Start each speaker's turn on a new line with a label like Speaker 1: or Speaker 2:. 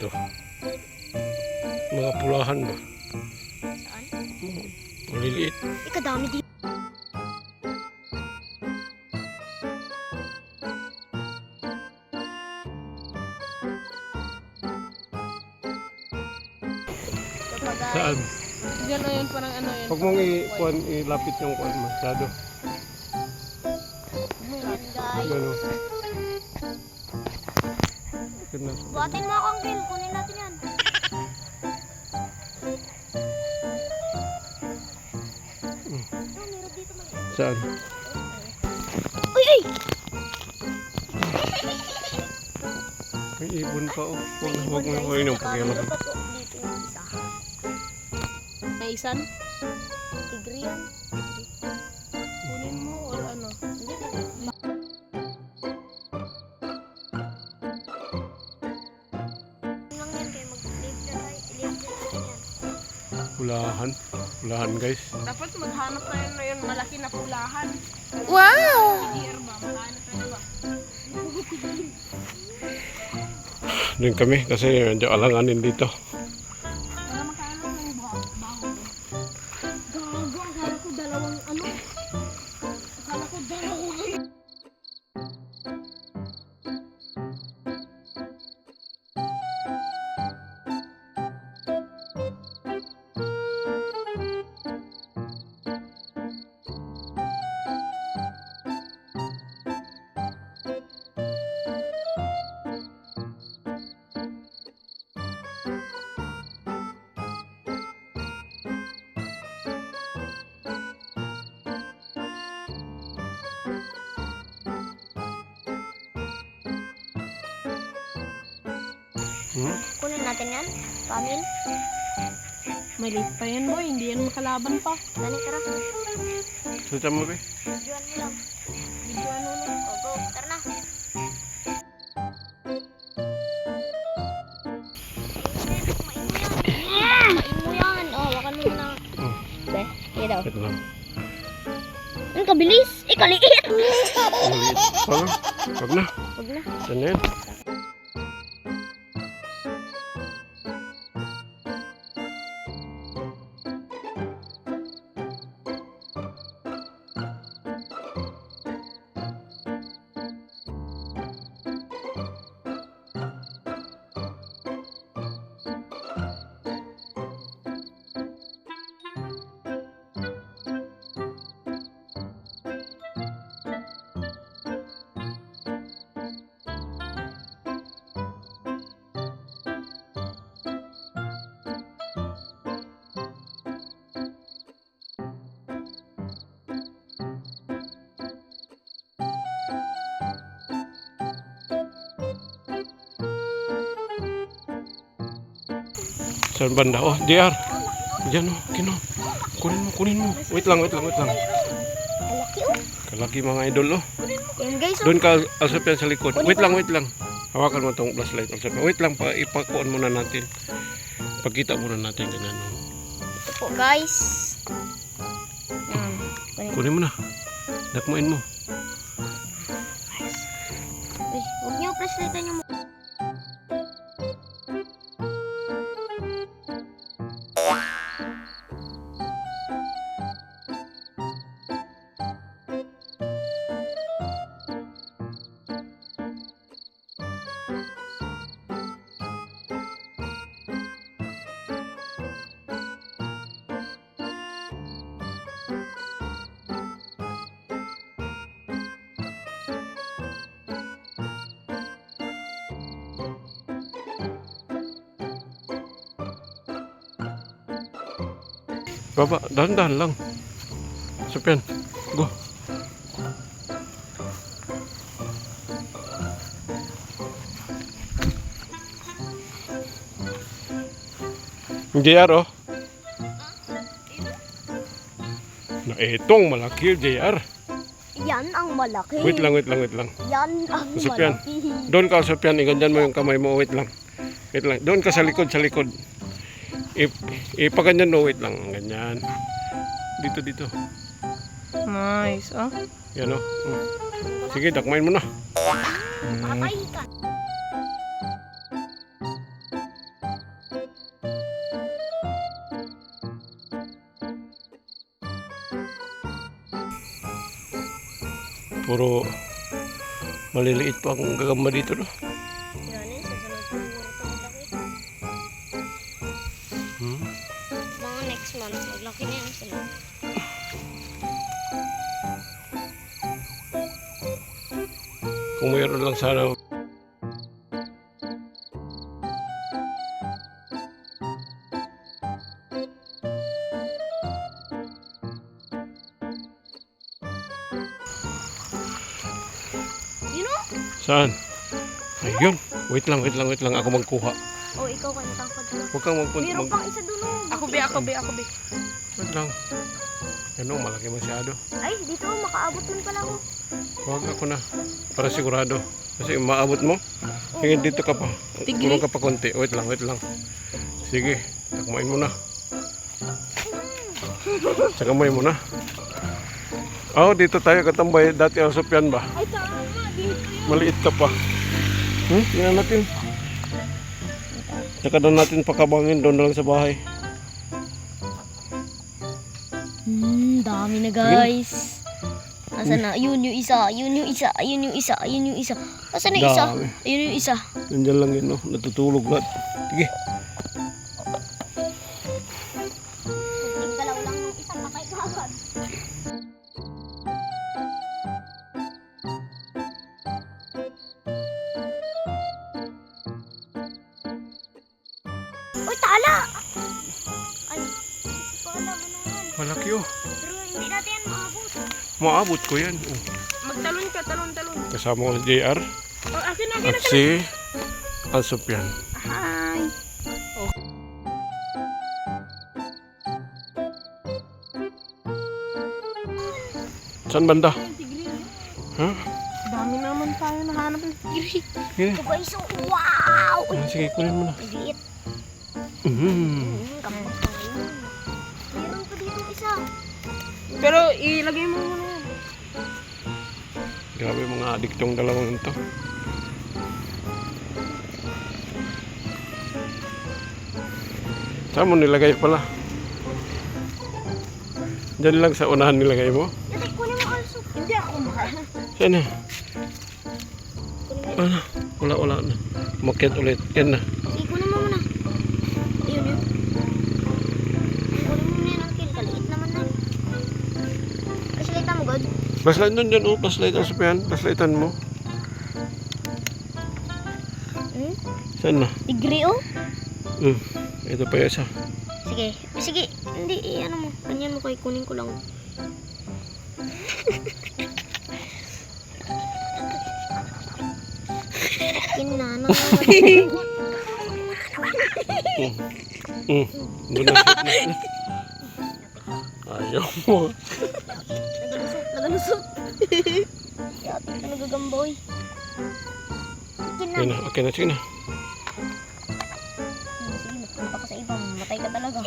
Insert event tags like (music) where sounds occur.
Speaker 1: itu Mga pulahan ba? Maliliit.
Speaker 2: Hmm, Ikadami di
Speaker 1: Saan?
Speaker 3: Diyan ayon parang ano yun.
Speaker 1: pag mong ikuan ilapit yung kuan masyado.
Speaker 2: Buhatin mo ako, Uncle. Kunin natin yan. Dito maliit.
Speaker 1: Saan?
Speaker 2: Uy, uy!
Speaker 1: May ibon pa oh. Huwag na, huwag mo na kunin yung pakialam.
Speaker 3: May isan?
Speaker 2: Tigre yan.
Speaker 3: Kunin mo or ano?
Speaker 1: Pulahan. Pulahan guys.
Speaker 3: Dapat maghanap tayo na yun, malaki na pulahan.
Speaker 2: Wow!
Speaker 3: Deer ba? Maghanap tayo ba?
Speaker 1: Doon kami kasi medyo alanganin dito.
Speaker 3: Para makaano ng baho. Gago, akala ko dalawang ano.
Speaker 1: Hmm?
Speaker 2: Kunin natin yan. Pamil.
Speaker 3: May late pa yan boy, hindi yan makalaban pa.
Speaker 2: Dali, tara.
Speaker 1: Suta mo ba?
Speaker 2: Videoan mo lang.
Speaker 3: Video ano no?
Speaker 2: O, go. Tara na. Main mo yan. O, wakan mo na.
Speaker 1: Oh,
Speaker 2: Be, sige daw.
Speaker 1: ito lang.
Speaker 2: Ang kabilis. Eh, kaliit.
Speaker 1: Maliit. Huwag na. Huwag na.
Speaker 2: Huwag na.
Speaker 1: Saan na yan? Saan banda? Oh, DR. Diyan oh, kino. Kunin mo, kunin mo. Wait lang, wait lang, wait lang.
Speaker 2: Ang laki, oh.
Speaker 1: Kalaki mga idol oh.
Speaker 2: Yan, guys.
Speaker 1: Doon ka, Alsap yan sa likod. Wait lang, wait lang. Hawakan mo tong flashlight, Alsap. Wait lang, pa, ipakuan muna natin. Pagkita muna natin ganyan. oh.
Speaker 2: Ito po, guys. Yan. Kunin.
Speaker 1: Kunin mo na. Dakmuin mo.
Speaker 2: Uy, huwag niyo flashlightan yung
Speaker 1: Baba, dahan-dahan lang. Sopian, go. JR oh. Na etong malaki JR.
Speaker 2: Yan ang malaki.
Speaker 1: Wait lang, wait lang, wait lang.
Speaker 2: Yan ang
Speaker 1: Sopian.
Speaker 2: malaki.
Speaker 1: Doon ka Sopian, iganyan mo yung kamay mo, wait lang. Wait lang. Doon ka sa likod, sa likod ipaganyan no, wait lang. Ganyan. Dito, dito.
Speaker 3: Nice, oh.
Speaker 1: Yan, oh. Hmm. Sige, dakmain mo na.
Speaker 2: Hmm.
Speaker 1: Puro maliliit pa ang gagamba dito, no? Kung mayroon lang sana
Speaker 2: You know?
Speaker 1: Saan? Ayun. Wait lang, wait lang, wait lang. Ako magkuha.
Speaker 2: O, ikaw kantang ka dun.
Speaker 1: Huwag kang magpunta.
Speaker 2: Meron
Speaker 1: Mag...
Speaker 2: pang isa dun oh.
Speaker 3: Ako be, ako be, ako be.
Speaker 1: Wait lang. Ano, malaki masyado.
Speaker 2: Ay, dito oh, makaabot man pala ako.
Speaker 1: Huwag ako na. Para sigurado. Kasi maabot mo. Sige, dito ka pa. Tulong ka pa konti. Wait lang, wait lang. Sige, takmain mo na. Takmain mo na. Oh, dito tayo katambay. Dati ang Sopian ba?
Speaker 3: Ay, tama, dito yan.
Speaker 1: Maliit ka pa. Hmm? Tingnan natin. Tsaka doon natin pakabangin. Doon na lang sa bahay.
Speaker 2: Hmm, dami na guys. Asan na? Yun yung isa, yun yung isa, yun yung isa, yun yung isa. Asan na isa?
Speaker 1: Dami.
Speaker 2: Ayun yung isa.
Speaker 1: Nandiyan lang yun, no? Natutulog lahat. Sige.
Speaker 2: Yung galaw lang yung isa, patay ka Maabot
Speaker 1: ko yan. Oh.
Speaker 3: Magtalon ka, talon, talon.
Speaker 1: Kasama ko si JR
Speaker 3: Oh, akin, akin,
Speaker 1: at
Speaker 3: akin.
Speaker 1: si Alsopian.
Speaker 3: Hi.
Speaker 1: Saan banda?
Speaker 3: Tigri.
Speaker 1: Ha?
Speaker 3: Dami naman tayo nahanap ng tigri.
Speaker 2: Guys, oh, wow!
Speaker 1: Ah, Sige, kunin mo na.
Speaker 2: liit. Hmm, kapag pa ngayon. Meron pa dito isa.
Speaker 3: Pero ilagay mo muna.
Speaker 1: Grabe mga adiktong dalawang ito. Saan mo nilagay pala? Diyan lang sa unahan nilagay mo?
Speaker 2: Yate, kunin mo also.
Speaker 3: Hindi ako maka.
Speaker 1: Saan na? Ano? Wala, wala na. Umakyat ulit. Yan na.
Speaker 2: Sige, kunin mo muna. Ayun, yun. Kunin mo muna yan ang kill. Kaliit naman na. Pasalita mo, God.
Speaker 1: Flashlight nun dyan, oh. Flashlight ang sapihan. Flashlightan mo.
Speaker 2: Hmm?
Speaker 1: Saan na?
Speaker 2: Tigri, oh.
Speaker 1: Hmm. Ito pa yung isa.
Speaker 2: Sige. Eh, Sige. Hindi, eh, ano mo. Ganyan mo kay kunin ko lang. Kinana na. (laughs)
Speaker 1: Hmm. Doon na. Ayaw mo.
Speaker 2: Nagalusot. Nagalusot. Yate ka nagagamboy. Kin
Speaker 1: na. Okay na. Sige na.
Speaker 2: Sige, magpunta ka sa iba. Matay ka talaga. (laughs)